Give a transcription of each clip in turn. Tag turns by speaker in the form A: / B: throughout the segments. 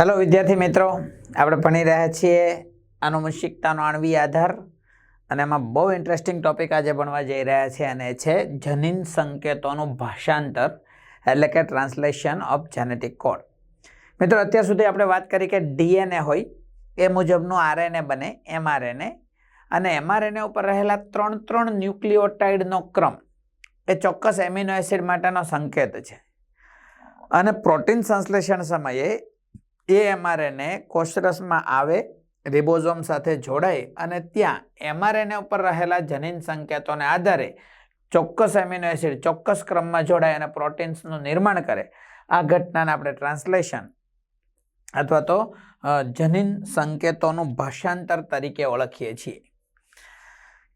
A: Hello વિદ્યાર્થી મિત્રો. આપણે ભણી રહ્યા છીએ આનુવંશિકતાનો આણવી આધાર અને એમાં બહુ ઇન્ટરેસ્ટિંગ ટોપિક આજે ભણવા જઈ રહ્યા છે અને એ છે જનીન સંકેતોનું ભાષાંતર એટલે કે ટ્રાન્સલેશન ઓફ જેનેટિક કોડ મિત્રો, અત્યાર સુધી આપણે વાત કરી કે ડીએનએ હોય, એ મુજબનું આરએનએ બને એમઆરએનએ અને એમઆરએનએ ઉપર રહેલા ત્રણ ત્રણ ન્યુક્લિયોટાઇડનો ક્રમ, એ ચોક્કસ એમિનો એસિડ માટેનો સંકેત છે. અને પ્રોટીન સંશ્લેષણ સમયે એ એમઆરએનએ કોષરસમાં આવે, રિબોઝોમ સાથે જોડાય અને ત્યાં એમઆરએનએ ઉપર રહેલા જનીન સંકેતોને આધારે ચોક્કસ એમિનો એસિડ ચોક્કસ ક્રમમાં જોડાય અને પ્રોટીન્સનું નિર્માણ કરે. આ ઘટનાને આપણે ટ્રાન્સલેશન અથવા તો જનીન સંકેતોનું ભાષાંતર તરીકે ઓળખીએ છીએ.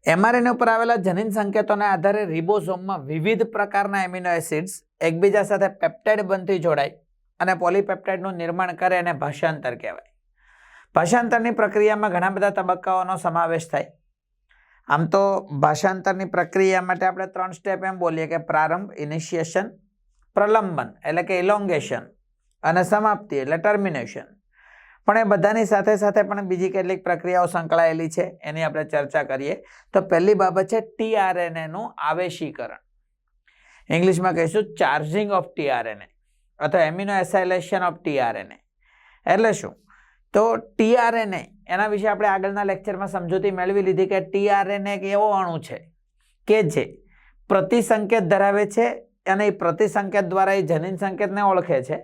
A: એમઆરએનએ ઉપર આવેલા જનીન સંકેતોને આધારે રિબોઝોમમાં વિવિધ પ્રકારના એમિનો એસિડ્સ એકબીજા સાથે પેપ્ટાઇડ બનતી જોડાય અને પોલીપેપ્ટાઇડનું નિર્માણ કરે એને ભાષાંતર કહેવાય. ભાષાંતરની પ્રક્રિયામાં ઘણા બધા તબક્કાઓનો સમાવેશ થાય. આમ તો ભાષાંતરની પ્રક્રિયા માટે આપણે ત્રણ સ્ટેપ એમ બોલીએ કે પ્રારંભ ઇનિશિએશન પ્રલંબન એટલે કે ઇલોંગેશન અને સમાપ્તિ એટલે ટર્મિનેશન પણ એ બધાની સાથે સાથે પણ બીજી કેટલીક પ્રક્રિયાઓ સંકળાયેલી છે, એની આપણે ચર્ચા કરીએ. તો પહેલી બાબત છે ટીઆરએનએનું આવેશીકરણ. ઇંગ્લિશમાં કહીશું ચાર્જિંગ ઓફ ટીઆરએનએ અથવા એમિનો એસાઇલેશન ઓફ ટીઆરએનએ. એટલે શું? તો ટીઆરએનએ, એના વિશે આપણે આગળના લેક્ચરમાં સમજૂતી મેળવી લીધી કે ટીઆરએનએ એક એવો અણુ છે કે જે પ્રતિસંકેત ધરાવે છે અને એ પ્રતિસંકેત દ્વારા એ જનીન સંકેતને ઓળખે છે.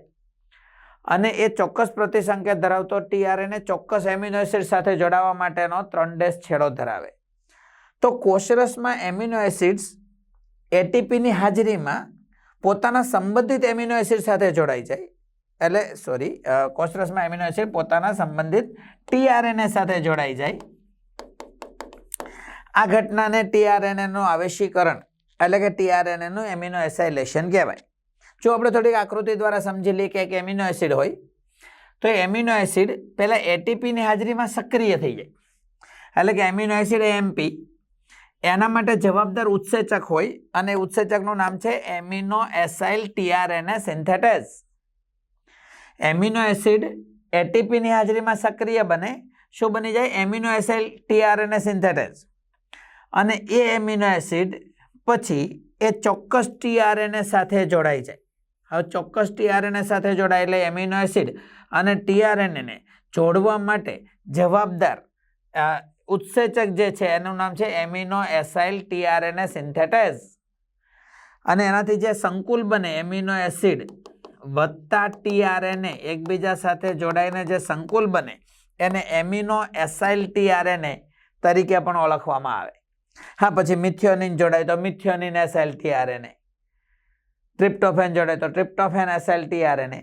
A: અને એ ચોક્કસ પ્રતિસંકેત ધરાવતો ટીઆરએનએ ચોક્કસ એમિનો એસિડ સાથે જોડાવા માટેનો ત્રણ ડેશ છેડો ધરાવે. તો કોશરસમાં એમિનો એસિડ્સ એટીપીની હાજરીમાં પોતાના સંબંધિત એમિનો એસિડ સાથે જોડાઈ જાય. એટલે સોરી કોસ્ટ્રસમાં એમિનો એસિડ પોતાના સંબંધિત ટીઆરએનએ સાથે જોડાઈ જાય. આ ઘટનાને ટીઆરએનએનું આવેશીકરણ, એટલે કે ટીઆરએનએનું એમિનો એસાઇલેશન કહેવાય. જો આપણે થોડીક આકૃતિ દ્વારા સમજી લઈએ કે એક એમિનો એસિડ હોય, તો એમિનો એસિડ પહેલાં એટીપીની હાજરીમાં સક્રિય થઈ જાય. એટલે કે એમિનો એસિડ એમપી એના માટે જવાબદાર ઉત્સેચક હોય અને ઉત્સેચકનું નામ છે amino acyl tRNA synthetase. Amino acid એટીપીની હાજરીમાં સક્રિય બને. શું બની જાય? Amino acyl tRNA synthetase. અને એ એમિનો એસિડ પછી એ ચોક્કસ ટીઆરએનએ સાથે જોડાઈ જાય. હવે ચોક્કસ ટીઆરએનએ સાથે જોડાય એટલે એમિનો એસિડ અને ટીઆરએનએને જોડવા માટે જવાબદાર ઉત્સેચક જે છે, એનું નામ છે એમિનો એસાઇલ ટીઆરએનએ સિન્થેટેઝ અને એનાથી જે સંકુલ બને, એમિનો એસિડ, વત્તા ટીઆરએનએ, એકબીજા સાથે જોડાઈને જે સંકુલ બને, એને એમિનો એસાઇલ ટીઆરએનએ તરીકે પણ ઓળખવામાં આવે. હા, પછી મિથિયોનિન જોડાય તો મિથિયોનિન એસાઇલ ટીઆરએનએ. ટ્રિપ્ટોફેન જોડાય તો ટ્રિપ્ટોફેન એસાઇલ ટીઆરએનએ.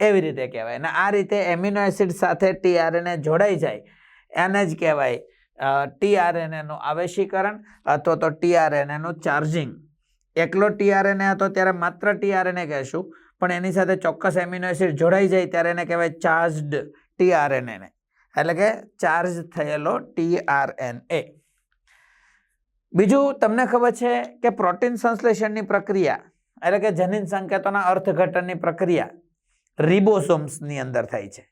A: એવી રીતે કહેવાય. અને આ રીતે એમિનો એસિડ સાથે ટીઆરએનએ જોડાઈ જાય, એને જ કહેવાય ટીઆરએનએનું આવેશીકરણ અથવા તો ટીઆરએનએનું ચાર્જિંગ. એકલો ટીઆરએનએ હતો ત્યારે માત્ર ટીઆરએનએ કહેશું, પણ એની સાથે ચોક્કસ એમિનો એસિડ જોડાઈ જાય ત્યારે એને કહેવાય ચાર્જડ ટીઆરએનએને એટલે કે ચાર્જ થયેલો ટીઆરએનએ. બીજું તમને ખબર છે કે પ્રોટીન સંશ્લેષણની પ્રક્રિયા, એટલે કે જનીન સંકેતોના અર્થઘટનની પ્રક્રિયા, રિબોસોમ્સની અંદર થાય છે.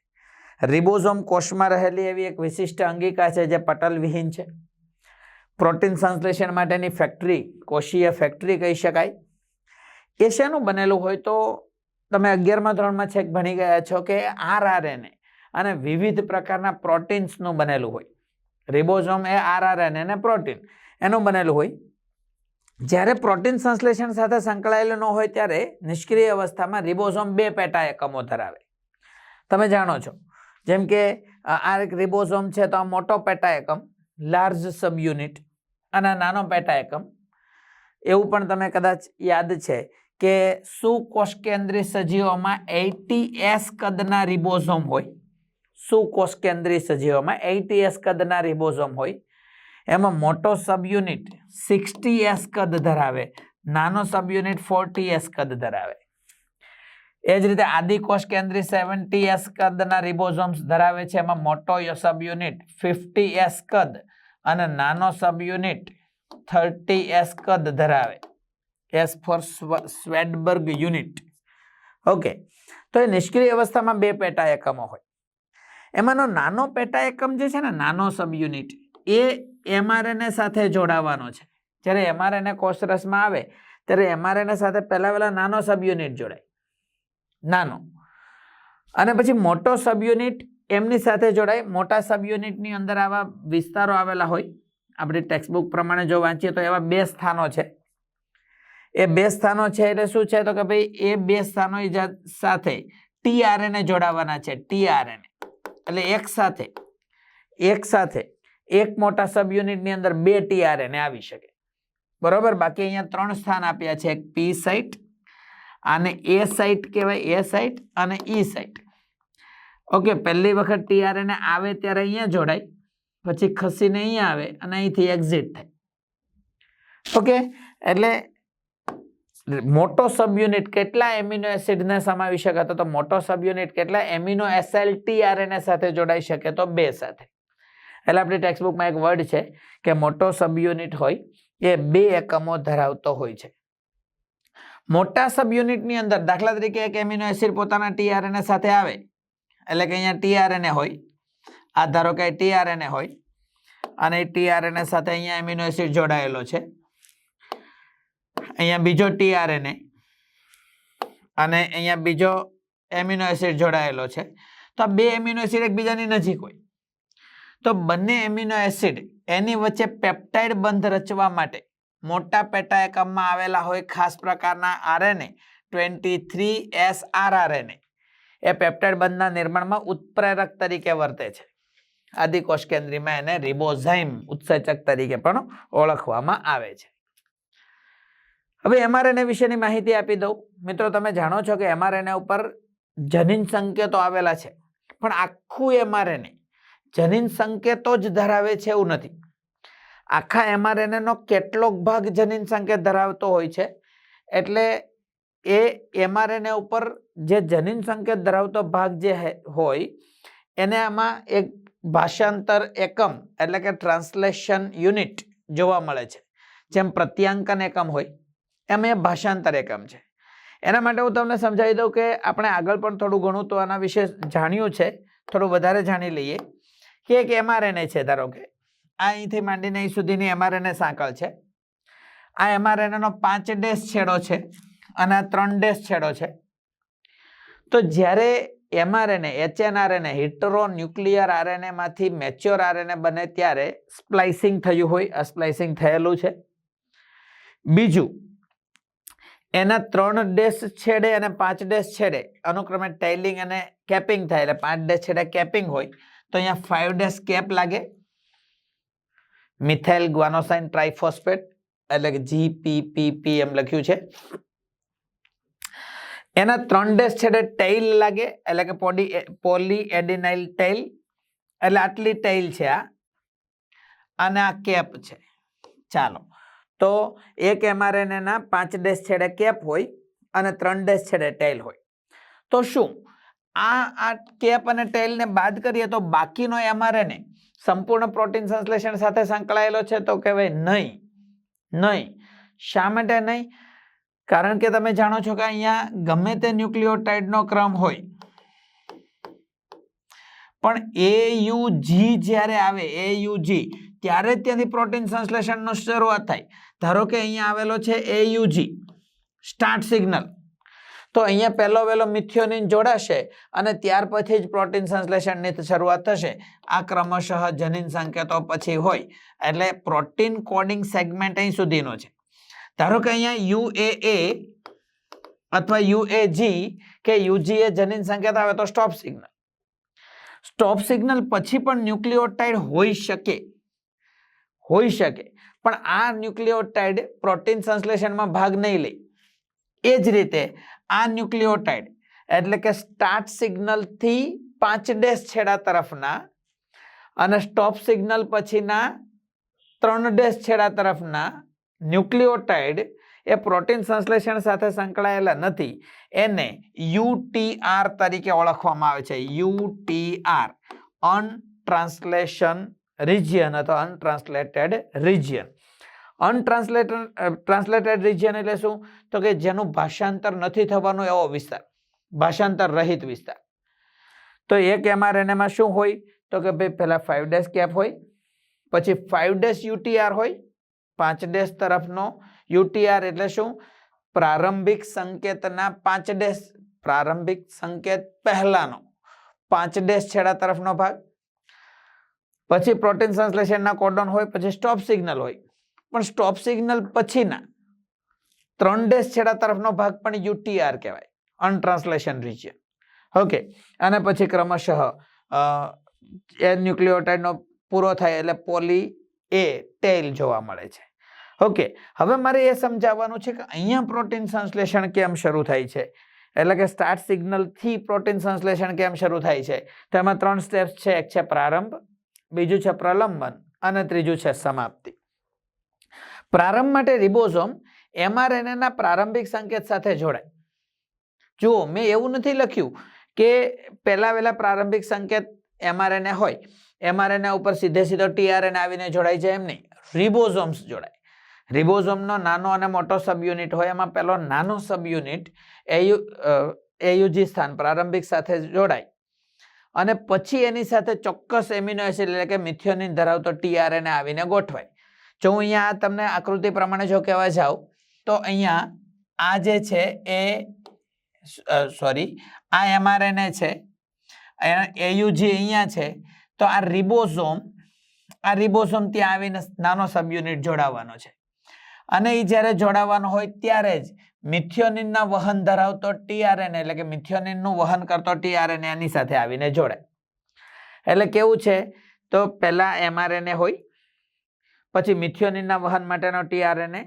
A: રિબોઝોમ કોષમાં રહેલી એવી એક વિશિષ્ટ અંગિકા છે જે પટલવિહીન છે. પ્રોટીન સંશ્લેષણ માટેની ફેક્ટરી, કોષીય ફેક્ટરી કહી શકાય. એ શેનું બનેલું હોય તો તમે અગિયારમા ધોરણમાં છેક ભણી ગયા છો કે આરઆરએનએ અને વિવિધ પ્રકારના પ્રોટીન્સનું બનેલું હોય. રિબોઝોમ એ આરઆરએનએ ને પ્રોટીન એનું બનેલું હોય. જ્યારે પ્રોટીન સંશ્લેષણ સાથે સંકળાયેલું ન હોય ત્યારે નિષ્ક્રિય અવસ્થામાં રિબોઝોમ બે પેટા એકમો ધરાવે. તમે જાણો છો. જેમ કે આ એક રિબોઝોમ છે તો આ મોટો પેટા એકમ લાર્જ સબ યુનિટ અને નાનો પેટા એકમ એવું પણ તમે કદાચ યાદ છે કે સુકોષ કેન્દ્રિત સજીવોમાં એટી એસ કદના રિબોઝોમ હોય? સુકોષ કેન્દ્રિત સજીવોમાં એટી એસ કદના રિબોઝોમ હોય? એમાં મોટો સબ યુનિટ સિક્સટી એસ કદ ધરાવે, નાનો સબ યુનિટ ફોર્ટી એસ કદ ધરાવે. એ જ રીતે આદિકોષ કેન્દ્રી સેવન્ટી એસ કદના રિબોઝોમ્સ ધરાવે છે. એમાં મોટો સબ યુનિટ ફિફ્ટી એસ કદ અને નાનો સબ યુનિટ થર્ટી એસ કદ ધરાવે. S for Svedberg unit. Okay. તો એ નિષ્ક્રિય અવસ્થામાં બે પેટા એકમો હોય. એમાંનો નાનો પેટા એકમ જે છે ને, નાનો સબ યુનિટ એ એમઆરએનએ સાથે જોડાવાનો છે. જ્યારે એમઆરએનએ કોષરસમાં આવે, ત્યારે એમઆરએનએ સાથે પહેલાં પહેલા નાનો સબ યુનિટ જોડાય. નાનો. અને પછી મોટો સબ યુનિટ એમની સાથે જોડાય. મોટા સબ યુનિટની અંદર આવા વિસ્તારો આવેલા હોય. આપણી ટેક્સ્ટબુક પ્રમાણે જો વાંચીએ તો એવા બે સ્થાનો છે. એ બે સ્થાનો છે એટલે શું છે? તો કે ભાઈ એ બે સ્થાનો સાથે ટીઆરએને જોડાવાના છે. ટીઆરએને એટલે એક સાથે. એક સાથે. એક મોટા સબ યુનિટની અંદર બે ટીઆરએને આવી શકે. બરોબર? બાકી અહીંયા ત્રણ સ્થાન આપ્યા છે. એક પી સાઇટ આને એ સાઇટ કહેવાય, એ સાઇટ અને ઈ સાઇટ ઓકે પહેલી વખત ટીઆરએને આવે ત્યારે અહીંયા જોડાય, પછી ખસીને અહીંયા આવે અને અહીંથી એક્ઝિટ થાય. ઓકે એટલે મોટો સબ યુનિટ કેટલા એમિનો એસિડને સમાવી શકે? તો મોટો સબ યુનિટ કેટલા એમિનો એસએલ ટીઆરએનએ સાથે જોડાઈ શકે તો બે સાથે. એટલે આપણી ટેક્સ્ટબુકમાં એક વર્ડ છે કે મોટો સબ યુનિટ હોય એ બે એકમો ધરાવતો હોય છે. મોટા સબ યુનિટની અંદર દાખલા તરીકે એક એમિનો એસિડ પોતાના ટીઆરએનએ સાથે આવે, એટલે કે અહીંયા ટીઆરએનએ હોય. આ ધારો કે ટીઆરએનએ હોય, અને ટીઆરએનએ સાથે અહીંયા એમિનો એસિડ જોડાયેલો છે. અહીંયા બીજો ટીઆરએનએ, અને અહીંયા બીજો એમિનો એસિડ જોડાયેલો છે. તો બે એમિનો એસિડ એકબીજાની નજીક હોય. તો બંને એમિનો એસિડ એની વચ્ચે પેપ્ટાઇડ બંધ રચવા માટે મોટા પેટા એકમમાં આવેલા હોય ખાસ પ્રકારના RNA, twenty three S R RNA એ. પેપ્ટાઇડ બંધના નિર્માણમાં ઉત્પ્રેરક તરીકે વર્તે છે. આદિકોષ કેન્દ્રીમાં એને રિબોઝાઇમ ઉત્સેચક તરીકે પણ ઓળખવામાં આવે છે. હવે એમઆરએનએ વિશેની માહિતી આપી દઉં. મિત્રો, તમે જાણો છો કે એમઆરએનએ ઉપર જનીન સંકેતો આવેલા છે. પણ આખું એમઆરએનએ જનીન સંકેતો જ ધરાવે છે એવું નથી. આખા એમઆરએનએનો કેટલોક ભાગ જનીન સંકેત ધરાવતો હોય છે. એટલે એ એમઆરએનએ ઉપર જે જનીન સંકેત ધરાવતો ભાગ જે હોય, એને આમાં એક ભાષાંતર એકમ, એટલે કે ટ્રાન્સલેશન યુનિટ જોવા મળે છે. જેમ પ્રત્યાંકન એકમ હોય, એમ એ ભાષાંતર એકમ છે. એના માટે હું તમને સમજાવી દઉં કે આપણે આગળ પણ થોડું ઘણું તો આના વિશે જાણ્યું છે. થોડું વધારે જાણી લઈએ. કે એક એમઆરએનએ છે, ધારો કે. આ અહીંથી માંડીને અહીં સુધીની એમઆરએનએ સાંકળ છે. આ એમઆરએનએનો પાંચ ડેશ છેડો છે અને આ ત્રણ ડેશ છેડો છે. તો જ્યારે એમઆરએનએ, એચએનઆરએનએ હિટરો ન્યુક્લિયર આરએનએમાંથી મેચ્યોર આરએનએ બને ત્યારે સ્પ્લાઇસિંગ થયું હોય આ સ્પ્લાઇસિંગ થયેલું છે. બીજું, એના ત્રણ ડેશ છેડે અને પાંચ ડેશ છેડે અનુક્રમે ટેલિંગ અને કેપિંગ થાય, એટલે પાંચ ડેશ છેડે કેપિંગ હોય, તો અહીંયા ફાઇવ ડેશ કેપ લાગે. મિથાઇલ ગ્વાનોસાઇન ટ્રાઇફોસ્ફેટ, એટલે કે જીપીપીપી એમ લખ્યું છે. એના ત્રણ ડેશ છેડે ટેઇલ લાગે, એટલે કે પોડી પોલી એડિનાઇલ ટેઇલ, એટલે આટલી ટેઇલ છે આ. અને આ કેપ છે. ચાલો. તો એક એમઆરએનએના પાંચ ડેશ છેડે કેપ હોય અને ત્રણ ડેશ છેડે ટેલ હોય. તો શું? આ આ કેપ અને ટેલને બાદ કરીએ તો બાકીનો એમઆરએનએ સંપૂર્ણ પ્રોટીન સંશ્લેષણ સાથે સંકળાયેલો છે તો કહેવાય નહીં. નહીં. શા માટે નહીં? કારણ કે તમે જાણો છો કે અહીંયા ગમે તે ન્યુક્લિયોટાઇડનો ક્રમ હોય. પણ એ યુ જી જ્યારે આવે એ યુ જી ત્યારે જ ત્યાંથી પ્રોટીન સંશ્લેષણનો શરૂઆત થાય. ધારો કે અહીંયા આવેલો છે A U G start signal. તો અહીંયા પહેલો વહેલો મિથિયોનિન જોડાશે અને ત્યાર પછી જ પ્રોટીન સંશ્લેષણની શરૂઆત થશે. આ ક્રમશઃ જનીન સંકેતો પછી હોય. એટલે પ્રોટીન કોડિંગ સેગમેન્ટ અહીં સુધીનો છે. ધારો કે અહીંયા યુએએ અથવા યુએજી કે યુજી એ જનીન સંકેત આવે તો સ્ટોપ સિગ્નલ સ્ટોપ સિગ્નલ પછી પણ ન્યુક્લિયોટાઇડ હોઈ શકે. હોઈ શકે. પણ આ ન્યુક્લિયોટાઇડ પ્રોટીન સંશ્લેષણમાં ભાગ નહીં લે. એ જ રીતે આ ન્યુક્લિયોટાઇડ એટલે કે સ્ટાર્ટ સિગ્નલથી પાંચ ડેશ છેડા તરફના અને સ્ટોપ સિગ્નલ પછીના ત્રણ ડેશ છેડા તરફના ન્યુક્લિયોટાઇડ એ પ્રોટીન સંશ્લેષણ સાથે સંકળાયેલા નથી. એને યુટીઆર તરીકે ઓળખવામાં આવે છે. યુટીઆર અનટ્રાન્સલેશન રિજિયન અથવા untranslated region. Untranslated translated region એટલે શું? તો કે જેનું ભાષાંતર નથી થવાનું એવો વિસ્તાર, ભાષાંતર રહિત વિસ્તાર. તો એક એમઆરએનએમાં શું હોય? તો કે ભાઈ પહેલાં ફાઇવ ડેસ કેપ હોય, પછી ફાઇવ ડેસ યુટીઆર હોય, પાંચ ડેસ તરફનો યુટીઆર એટલે શું? પ્રારંભિક સંકેતના પાંચ ડેસ પ્રારંભિક સંકેત પહેલાનો, પાંચ ડેસ છેડા તરફનો ભાગ. પછી પ્રોટીન સંશ્લેષણના કોડોન હોય, પછી સ્ટોપ સિગ્નલ હોય. પણ સ્ટોપ સિગ્નલ પછીના ત્રણ ડેસ છેડા તરફનો ભાગ પણ યુટીઆર કહેવાય અનટ્રાન્સલેશન રિજિયન ઓકે અને પછી ક્રમશઃ એ ન્યુક્લિયોટાઇડનો પૂરો થાય એટલે પોલી એ ટેલ જોવા મળે છે. ઓકે હવે મારે એ સમજાવવાનું છે કે અહીંયા પ્રોટીન સંશ્લેષણ કેમ શરૂ થાય છે? એટલે કે સ્ટાર્ટ સિગ્નલથી પ્રોટીન સંશ્લેષણ કેમ શરૂ થાય છે? તેમાં ત્રણ સ્ટેપ્સ છે, એક છે પ્રારંભ, બીજું છે પ્રલંબન, અને ત્રીજું છે સમાપ્તિ. પ્રારંભ માટે રિબોઝોમ એમઆરએનએના પ્રારંભિક સંકેત સાથે જોડાય. જુઓ, મેં એવું નથી લખ્યું કે પહેલા વહેલા પ્રારંભિક સંકેત એમઆરએનએ હોય. એમઆરએનએ ઉપર સીધે સીધો ટીઆરએન આવીને જોડાય છે એમ નહીં. રિબોઝોમ્સ જોડાય. રિબોઝોમનો નાનો અને મોટો સબયુનિટ હોય. એમાં પહેલો નાનો સબયુનિટ એયુ એયુજી સ્થાન પ્રારંભિક સાથે જોડાય. અને પછી એની સાથે ચોક્કસ એમિનો એસિડ એટલે કે મિથિયોનિન ધરાવતો ટીઆરએનએ આવીને ગોઠવાય. જો અહીંયા તમને આકૃતિ પ્રમાણે જો કહેવા જાઉં, તો અહીંયા આ જે છે એ સોરી આ એમઆરએનએ છે. એયુજી અહીંયા છે. તો આ રિબોઝોમ આ રિબોઝોમ ત્યાં આવીને નાનો સબયુનિટ જોડાવવાનો છે. અને એ જ્યારે જોડાવાનો હોય ત્યારે જ મિથિયોનિનના વહન ધરાવતો ટીઆરએન એટલે કે મિથિયોનિનનું વહન કરતો ટીઆરએન એની સાથે આવીને જોડાય. એટલે કેવું છે? તો પહેલાં એમઆરએનએ હોય પછી મિથિયોનિનના વહન માટેનો ટીઆરએનએ,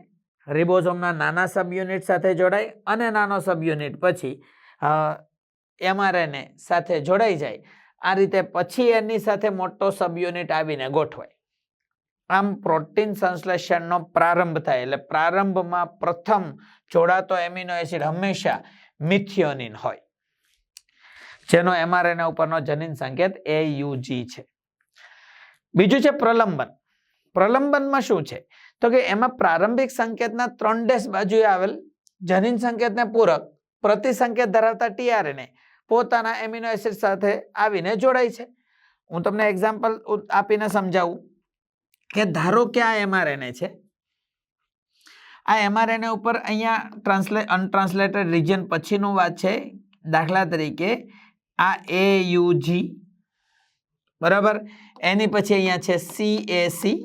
A: રિબોઝોમના નાના સબયુનિટ સાથે જોડાય અને નાનો સબયુનિટ પછી એમઆરએનએ સાથે જોડાઈ જાય. આ રીતે પછી એની સાથે મોટો સબયુનિટ આવીને ગોઠવાય. આમ પ્રોટીન સંશ્લેષણનો પ્રારંભ થાય એટલે પ્રારંભમાં પ્રથમ જોડાતો એમિનો એસિડ હંમેશા મિથિયોનિન હોય. જેનો એમઆરએનએ ઉપરનો જનીન સંકેત એયુજી છે. બીજું છે પ્રલંબન. પ્રલંબનમાં શું છે? તો કે એમાં પ્રારંભિક સંકેતના ત્રણ ડેશ બાજુએ આવેલ જનીન સંકેતને પૂરક, પ્રતિસંકેત ધરાવતા ટીઆરએનએ પોતાના એમિનો એસિડ સાથે આવીને જોડાય છે. હું તમને એક્ઝામ્પલ આપીને સમજાવું કે ધારો કે આ એમઆરએનએ છે. આ એમઆરએનએ ઉપર અહીંયા ટ્રાન્સલે અનટ્રાન્સલેટેડ રિજન પછીનું વાત છે. દાખલા તરીકે આ એ યુજી બરાબર? એની પછી અહીંયા છે સી એ સી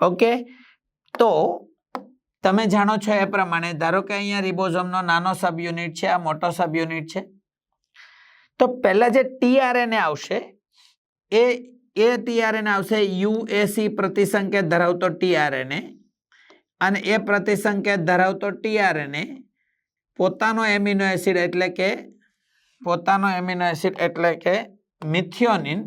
A: ઓકે? તો તમે જાણો છો એ પ્રમાણે, ધારો કે અહીંયા રિબોઝોમનો નાનો સબ યુનિટ છે, આ મોટો સબ યુનિટ છે. તો પહેલાં જે ટીઆરએનએ આવશે, એ એ ટીઆરએનએ આવશે યુએસી પ્રતિસંકેત ધરાવતો ટીઆરએનએ અને એ પ્રતિસંકેત ધરાવતો ટીઆરએનએ પોતાનો એમિનો એસિડ એટલે કે, પોતાનો એમિનો એસિડ એટલે કે મિથિયોનિન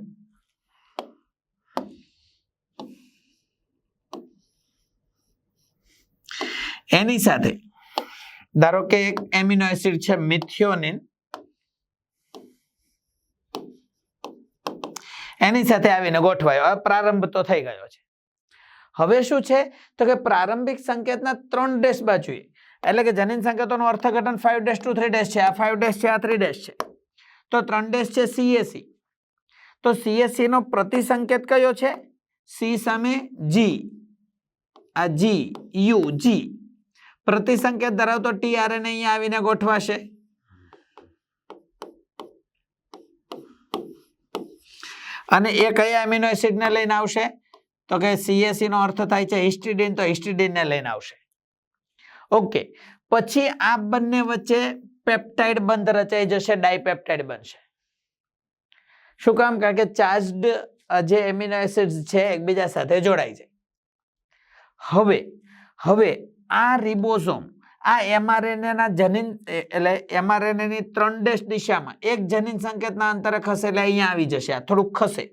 A: એની સાથે ધારો કે એક એમિનો એસિડ છે મિથિયોનિન. એની સાથે આવીને ગોઠવાયો. હવે પ્રારંભ તો થઈ ગયો છે. હવે શું છે? તો કે પ્રારંભિક સંકેતના ત્રણ ડેશ બાજુએ. એટલે કે જનીન સંકેતોનું અર્થઘટન five dash to three dash છે. આ ફાઈવ ડેશ છે, આ થ્રી ડેશ છે. તો ત્રણ ડેશ છે સીએસી તો સીએસસી નો પ્રતિસંકેત કયો છે? સી સામે જી આ જી યુ જી પ્રતિસંકેત ધરાવતો ટીઆરએનએ અહીંયા આવીને ગોઠવાશે. અને એ કયા એમિનો એસિડને લઈને આવશે. તો કે સીએસસી નો અર્થ થાય છે હિસ્ટિડીન તો હિસ્ટિડીનને લઈને આવશે. ઓકે પછી આ બંને વચ્ચે પેપ્ટાઇડ બંધ રચાઈ જશે ડાયપેપ્ટાઇડ બનશે. શું કામ? કારણ કે ચાર્જડ જે એમિનો એસિડ્સ છે, એકબીજા સાથે જોડાઈ જાય. હવે હવે આ રિબોઝોમ આ એમઆરએનએના જનીન એટલે એમઆરએનએની ત્રણ ડેશ દિશામાં, એક જનીન સંકેતના અંતરે ખસે એટલે અહીંયા આવી જશે, આ થોડુંક ખસે.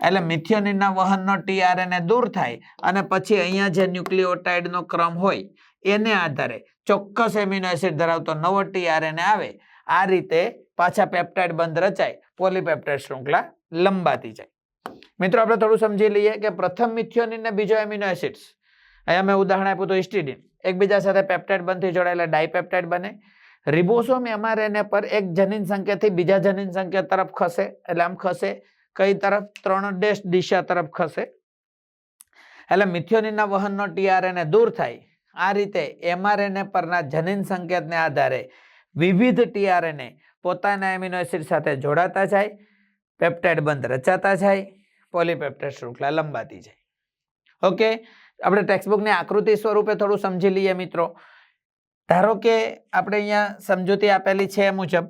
A: એટલે મિથિયોનિનના વહનનો ટીઆરએનએ દૂર થાય અને પછી અહીંયા જે ન્યુક્લિયોટાઇડનો ક્રમ હોય, એને આધારે ચોક્કસ એમિનો એસિડ ધરાવતો નવો ટીઆરએનએ આવે, આ રીતે પાછા પેપ્ટાઇડ બંધ રચાય પોલીપેપ્ટાઇડ શૃંખલા લંબાતી જાય. મિત્રો, આપણે થોડું સમજી લઈએ કે પ્રથમ મિથિયોનિન ને બીજો એમિનો એસિડ્સ અહીંયા મેં ઉદાહરણ આપ્યું તો હિસ્ટિડિન એકબીજા સાથે પેપ્ટાઇડ બંધથી જોડાયેલા ડાયપેપ્ટાઇડ બને. રિબોસોમ એમઆરએનએ પર એક જનીન સંકેતથી બીજા જનીન સંકેત તરફ ખસે. એટલે આમ ખસે કઈ તરફ? ત્રણ ડેશ દિશા તરફ ખસે. એટલે મિથિયોનિનના વહનનો ટીઆરએનએ દૂર થાય. આ રીતે એમઆરએનએ પરના જનીન સંકેતને આધારે વિવિધ ટીઆરએનએ પોતાના એમિનો એસિડ સાથે જોડાતા જાય પેપ્ટાઇડ બંધ રચાતા જાય પોલીપેપ્ટાઇડ શૃંખલા લંબાતી જાય. ઓકે આપણે ટેક્સ્ટબુકની આકૃતિ સ્વરૂપે થોડું સમજી લઈએ મિત્રો. ધારો કે આપણે અહીંયા સમજૂતી આપેલી છે એ મુજબ,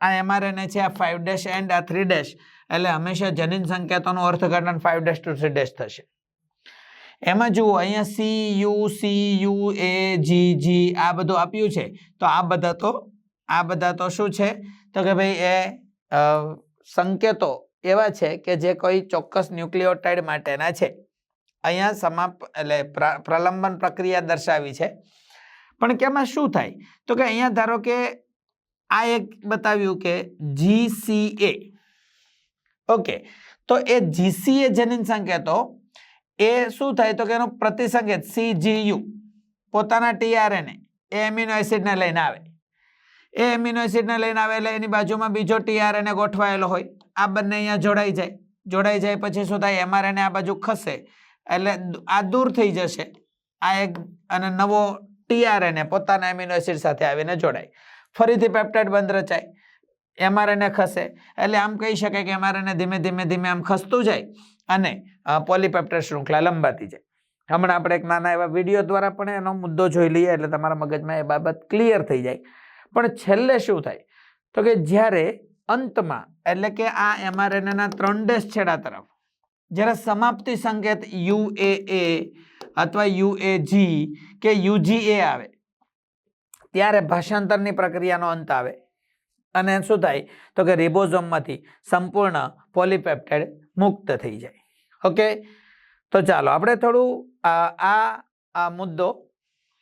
A: આ એમઆરએનએ છે, આ ફાઇવ ડેશ એન્ડ આ થ્રી ડેશ એટલે હંમેશા જનીન સંકેતોનું અર્થઘટન five dash to three dash થશે. એમાં જુઓ, અહીંયા C U C U A G G આ બધું આપ્યું છે. તો આ બધા તો, આ બધા તો શું છે? તો કે ભાઈ એ સંકેતો એવા છે કે જે કોઈ ચોક્કસ ન્યુક્લિયોટાઇડ માટેના છે. અહીંયા સમાપ, એટલે પ્રલંબન પ્રક્રિયા દર્શાવી છે. પણ કેમાં શું થાય? તો કે અહીંયા ધારો કે આ એક બતાવ્યું કે જીસીએ ઓકે. તો એ જીસીએ જનીન સંકેતો એ શું થાય? તો કે એનો પ્રતિસંકેત સીજીયુ પોતાના ટીઆરએનએ એ. એમિનો એસિડને લઈને આવે. એ એમિનો એસિડને લઈને આવે એટલે એની બાજુમાં બીજો ટીઆરએનએ ગોઠવાયેલો હોય. આ બંને અહીંયા જોડાઈ જાય. જોડાઈ જાય પછી શું થાય? એમઆરએનએ આ બાજુ ખસે. એટલે આ દૂર થઈ જશે. આ એક અને નવો ટીઆરએનએ પોતાના એમિનો એસિડ સાથે આવીને જોડાય. ફરીથી પેપ્ટાઇડ બંધ રચાય. એમઆરએનએ ખસે. એટલે આમ કહી શકાય કે એમઆરએનએ ધીમે ધીમે ધીમે આમ ખસતું જાય અને પોલીપેપ્ટાઇડ શૃંખલા લંબાતી જાય. હમણાં આપણે એક નાના એવા વીડિયો દ્વારા પણ એનો મુદ્દો જોઈ લઈએ એટલે તમારા મગજમાં એ બાબત ક્લિયર થઈ જાય. પણ છેલ્લે શું થાય? તો કે જ્યારે અંતમાં, એટલે કે આ એમઆરએનએના ત્રણ ડેસ છેડા તરફ જ્યારે સમાપ્તિ સંકેત યુએએ અથવા યુએજી કે યુજીએ આવે, ત્યારે ભાષાંતરની પ્રક્રિયાનો અંત આવે. અને શું થાય? તો કે રિબોઝોમમાંથી સંપૂર્ણ પોલીપેપ્ટાઇડ મુક્ત થઈ જાય. ઓકે? તો ચાલો, આપણે થોડું આ આ આ મુદ્દો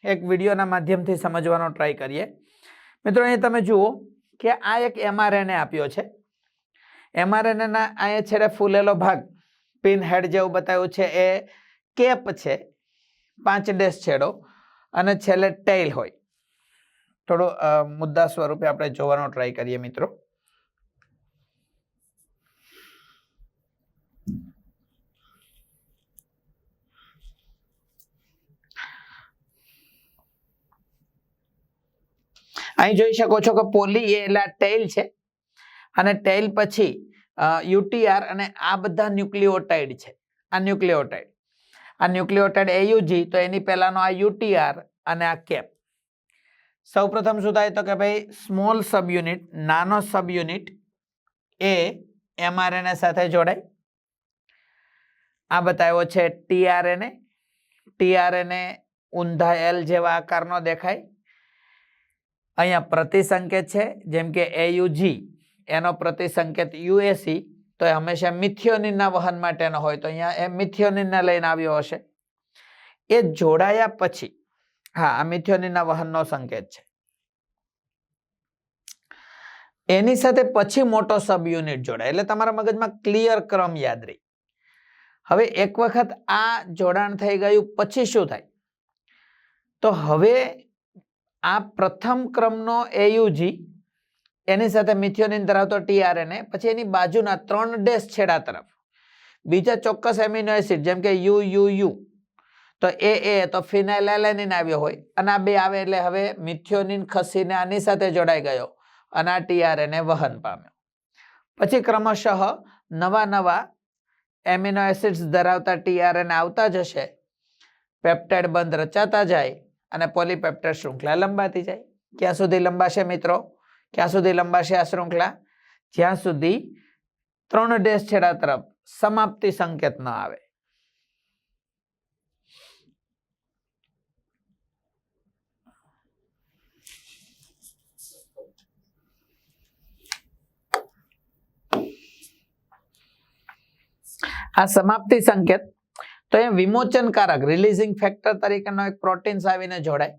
A: એક વિડીયોના માધ્યમથી સમજવાનો ટ્રાય કરીએ. મિત્રો, અહીં તમે જુઓ કે આ એક એમઆરએનએ આપ્યો છે. એમઆરએનએના અહીંયા છેડે ફૂલેલો ભાગ પિન હેડ જેવું બતાવ્યું છે, એ કેપ છે. પાંચ ડેશ છેડો અને છેલ્લે ટેઇલ હોય. થોડો મુદ્દા સ્વરૂપે આપણે જોવાનો ટ્રાય કરીએ મિત્રો. અહીં જોઈ શકો છો કે પોલી એ એટલે ટેઇલ છે. અને ટેઇલ પછી યુટીઆર અને આ બધા ન્યુક્લિઓટાઈડ છે. આ ન્યુક્લિઓટાઈડ આ ન્યુક્લિયોટાઇડ એયુજી તો એની પહેલાંનો આ યુટીઆર અને આ કેપ. સૌપ્રથમ શું થાય તો કે ભાઈ, સ્મોલ સબ યુનિટ નાનો સબ યુનિટ એ એમઆરએનએ સાથે જોડાય. આ બતાવ્યો છે ટીઆરએનએ. ટીઆરએનએ ઊંધા એલ જેવા આકારનો દેખાય. અહીંયા પ્રતિસંકેત છે, જેમ કે એયુજી એનો પ્રતિસંકેત યુએસી, તો એ હંમેશા મિથિયોનિનના વહન માટેનો હોય, તો અહીંયા એ મિથિયોનિનને લઈને આવ્યો હશે. એ જોડાયા પછી, હા, આ મિથિયોનિનના વહનનો સંકેત છે. એની સાથે પછી મોટો સબ યુનિટ જોડાય, એટલે તમારા મગજમાં ક્લિયર ક્રમ યાદ રહી. હવે એક વખત આ જોડાણ થઈ ગયું, પછી શું થાય? તો હવે આ પ્રથમ ક્રમનો એયુજી એની સાથે મિથિયોનિન ધરાવતો ટીઆરએનએ પછી એની બાજુના ત્રણ ડેશ છેડા તરફ. બીજા ચોક્કસ એમિનો એસિડ જેમ કે યુ યુ યુ, તો એ એ, તો ફિનાઇલ એલેનિન આવ્યો હોય. અને આ બે આવે એટલે હવે મિથિયોનિન ખસીને આની સાથે જોડાઈ ગયો. અને આ ટીઆરએનએ વહન પામ્યો. પછી ક્રમશઃ નવા નવા એમિનો એસિડ્સ ધરાવતા ટીઆરએનએ આવતા જશે. પેપ્ટાઇડ બંધ રચાતા જાય અને પોલીપેપ્ટાઇડ શૃંખલા લંબાતી જાય. ક્યાં સુધી લંબાશે મિત્રો? ક્યાં સુધી લંબાશે આ શૃંખલા? જ્યાં સુધી ત્રણ ડેશ છેડા તરફ સમાપ્તિ સંકેત ન આવે. આ સમાપ્તિ સંકેત તો એ વિમોચનકારક રિલીઝિંગ ફેક્ટર તરીકેનો એક પ્રોટીન્સ આવીને જોડાય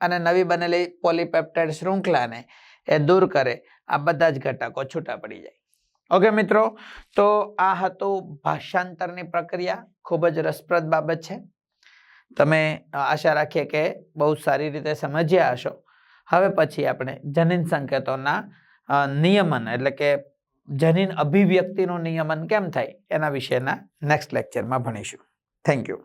A: અને નવી બનેલી પોલીપેપ્ટાઇડ શૃંખલાને એ દૂર કરે. આ બધા જ ઘટકો છૂટા પડી જાય. ઓકે મિત્રો, તો આ હતું ભાષાંતરની પ્રક્રિયા. ખૂબ જ રસપ્રદ બાબત છે. તમે આશા રાખીએ કે બહુ સારી રીતે સમજ્યા હશો. હવે પછી આપણે જનીન સંકેતોના નિયમન એટલે કે જનીન અભિવ્યક્તિનું નિયમન કેમ થાય એના વિશેના નેક્સ્ટ લેક્ચરમાં ભણીશું. Thank you